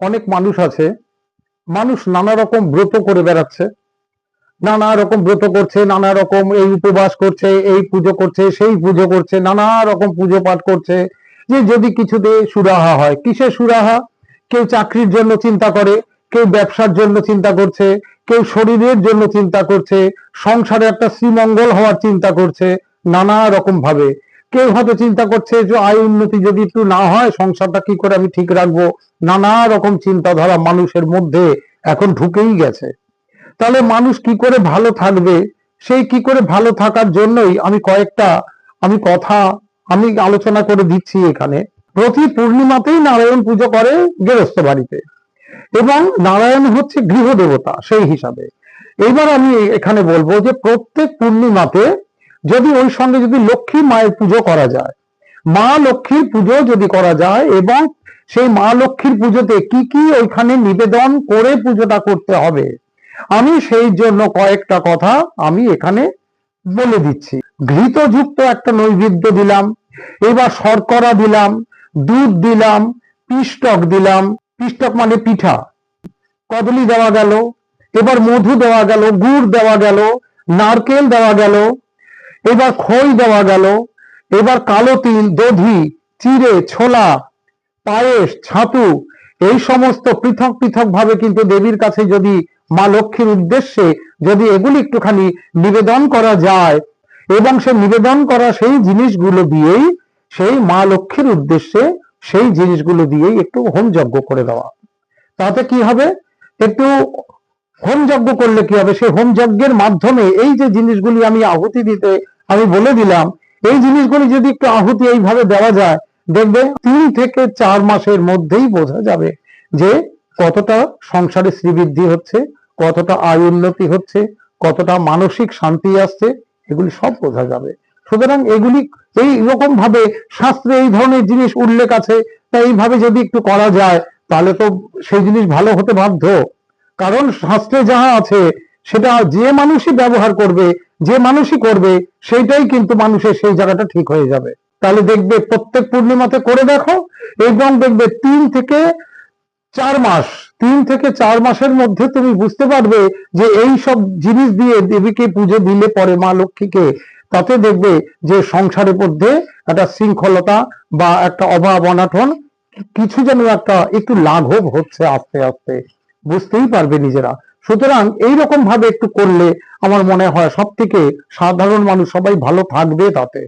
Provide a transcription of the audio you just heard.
অনেক মানুষ আছে, মানুষ নানা রকম ব্রত করে বেড়াচ্ছে, নানা রকম ব্রত করছে, নানা রকম এই উপবাস করছে, এই পুজো করছে, সেই পুজো করছে, নানা রকম পুজো পাঠ করছে, যে যদি কিছুতে সুরাহা হয়, কিসে সুরাহা? কেউ চাকরির জন্য চিন্তা করে, কেউ ব্যবসার জন্য চিন্তা করছে, কেউ শরীরের জন্য চিন্তা করছে, সংসারে একটা শ্রীমঙ্গল হওয়ার চিন্তা করছে, নানা রকম ভাবে। কেউ হয়তো চিন্তা করছে যে, আয় উন্নতি যদি একটু না হয়, সংসারটা কি করে আমি ঠিক রাখব? নানা রকম চিন্তাধারা মানুষের মধ্যে এখন ঢুকেই গেছে। তাহলে মানুষ কি করে ভালো থাকবে? সেই কি করে ভালো থাকার জন্যই আমি কয়েকটা, আমি কথা, আমি আলোচনা করে দিচ্ছি এখানে। প্রতি পূর্ণিমাতেই নারায়ণ পুজো করে গৃহস্থ বাড়িতে এবং নারায়ণ হচ্ছে গৃহ দেবতা সেই হিসাবে। এইবার আমি এখানে বলব যে, প্রত্যেক পূর্ণিমাতে যদি ওই সঙ্গে যদি লক্ষ্মী মায়ের পুজো করা যায়। মা লক্ষ্মীর পুজো যদি করা যায় এবং সেই মা লক্ষ্মীর পুজোতে কি কি ওইখানে নিবেদন করে পুজোটা করতে হবে, আমি সেই জন্য কয়েকটা কথা আমি এখানে বলে দিচ্ছি। ঘৃতযুক্ত একটা নৈবেদ্য দিলাম, এবার শর্করা দিলাম, দুধ দিলাম, পিষ্টক দিলাম। পিষ্টক মানে পিঠা। কদলি দেওয়া গেল, এবার মধু দেওয়া গেল, গুড় দেওয়া গেল, নারকেল দেওয়া গেল এবার খই দেওয়া গেল। এবার কালো তিল, দধি, চিড়ে, ছোলা, পায়েস, ছাতু, এই সমস্ত পৃথক পৃথক ভাবে কিন্তু দেবীর কাছে যদি মা লক্ষ্মীর উদ্দেশ্যে যদি এগুলি একটুখানি নিবেদন করা যায় এবং সে নিবেদন করা সেই জিনিসগুলো দিয়েই সেই মা লক্ষ্মীর উদ্দেশ্যে সেই জিনিসগুলো দিয়েই একটু হোম যজ্ঞ করে দেওয়া। তাতে কি হবে? একটু হোম যজ্ঞ করলে কি হবে? সেই হোম যজ্ঞের মাধ্যমে এই যে জিনিসগুলি আমি আহুতি দিতে আমি বলে দিলাম, এই জিনিসগুলি যদি একটু আহুতি এইভাবে দেওয়া যায় দেখবে তিন থেকে চার মাসের মধ্যেই বোঝা যাবে যে কতটা সংসারে শ্রীবৃদ্ধি হচ্ছে, কতটা আয় উন্নতি হচ্ছে, কতটা মানসিক শান্তি আসছে, এগুলি সব বোঝা যাবে। সুতরাং এগুলি এই রকম ভাবে শাস্ত্রে এই ধরনের জিনিস উল্লেখ আছে, তা এইভাবে যদি একটু করা যায়, তাহলে তো সেই জিনিস ভালো হতে বাধ্য। কারণ শাস্ত্রে যাহা আছে, সেটা যে মানুষই ব্যবহার করবে যে মানুষই করবে, সেইটাই কিন্তু মানুষের সেই জায়গাটা ঠিক হয়ে যাবে। তাহলে দেখবে প্রত্যেক পূর্ণিমাতে করে দেখো, এবং দেখবে তিন থেকে চার মাস, তিন থেকে চার মাসের মধ্যে তুমি বুঝতে পারবে যে এই সব জিনিস দিয়ে দেবীকে পুজো দিলে পরে মা লক্ষ্মীকে, তাতে দেখবে যে সংসারের মধ্যে একটা শৃঙ্খলতা বা একটা অভাব অনাটন কিছু যেন একটা, একটু লাঘব হচ্ছে আস্তে আস্তে। বুঝতেই পারবে নিজেরা। সুতরাং এইরকম ভাবে একটু করলে আমার মনে হয় সব থেকে সাধারণ মানুষ সবাই ভালো থাকবে তাতে।